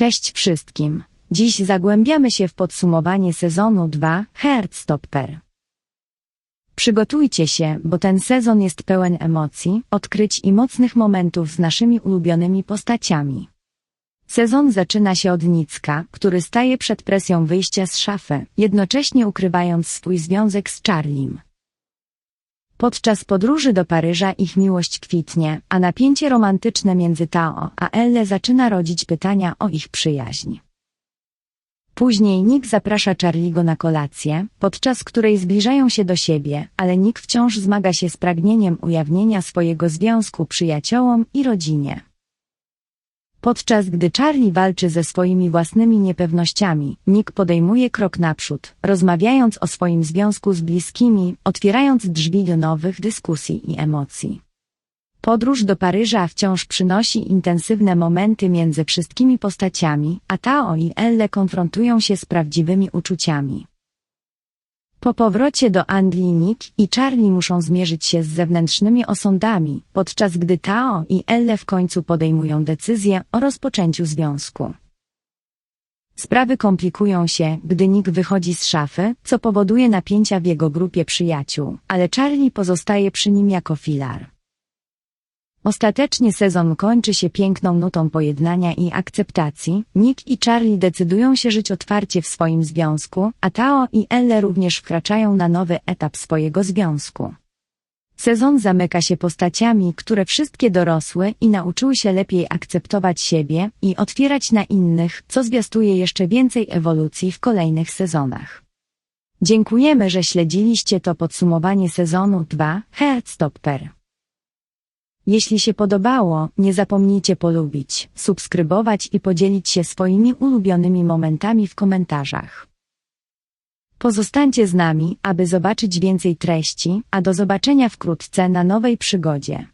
Cześć wszystkim. Dziś zagłębiamy się w podsumowanie sezonu 2 Heartstopper. Przygotujcie się, bo ten sezon jest pełen emocji, odkryć i mocnych momentów z naszymi ulubionymi postaciami. Sezon zaczyna się od Nicka, który staje przed presją wyjścia z szafy, jednocześnie ukrywając swój związek z Charlim. Podczas podróży do Paryża ich miłość kwitnie, a napięcie romantyczne między Tao a Elle zaczyna rodzić pytania o ich przyjaźń. Później Nick zaprasza Charliego na kolację, podczas której zbliżają się do siebie, ale Nick wciąż zmaga się z pragnieniem ujawnienia swojego związku przyjaciołom i rodzinie. Podczas gdy Charlie walczy ze swoimi własnymi niepewnościami, Nick podejmuje krok naprzód, rozmawiając o swoim związku z bliskimi, otwierając drzwi do nowych dyskusji i emocji. Podróż do Paryża wciąż przynosi intensywne momenty między wszystkimi postaciami, a Tao i Elle konfrontują się z prawdziwymi uczuciami. Po powrocie do Anglii Nick i Charlie muszą zmierzyć się z zewnętrznymi osądami, podczas gdy Tao i Elle w końcu podejmują decyzję o rozpoczęciu związku. Sprawy komplikują się, gdy Nick wychodzi z szafy, co powoduje napięcia w jego grupie przyjaciół, ale Charlie pozostaje przy nim jako filar. Ostatecznie sezon kończy się piękną nutą pojednania i akceptacji. Nick i Charlie decydują się żyć otwarcie w swoim związku, a Tao i Elle również wkraczają na nowy etap swojego związku. Sezon zamyka się postaciami, które wszystkie dorosły i nauczyły się lepiej akceptować siebie i otwierać na innych, co zwiastuje jeszcze więcej ewolucji w kolejnych sezonach. Dziękujemy, że śledziliście to podsumowanie sezonu 2 Heartstopper. Jeśli się podobało, nie zapomnijcie polubić, subskrybować i podzielić się swoimi ulubionymi momentami w komentarzach. Pozostańcie z nami, aby zobaczyć więcej treści, a do zobaczenia wkrótce na nowej przygodzie.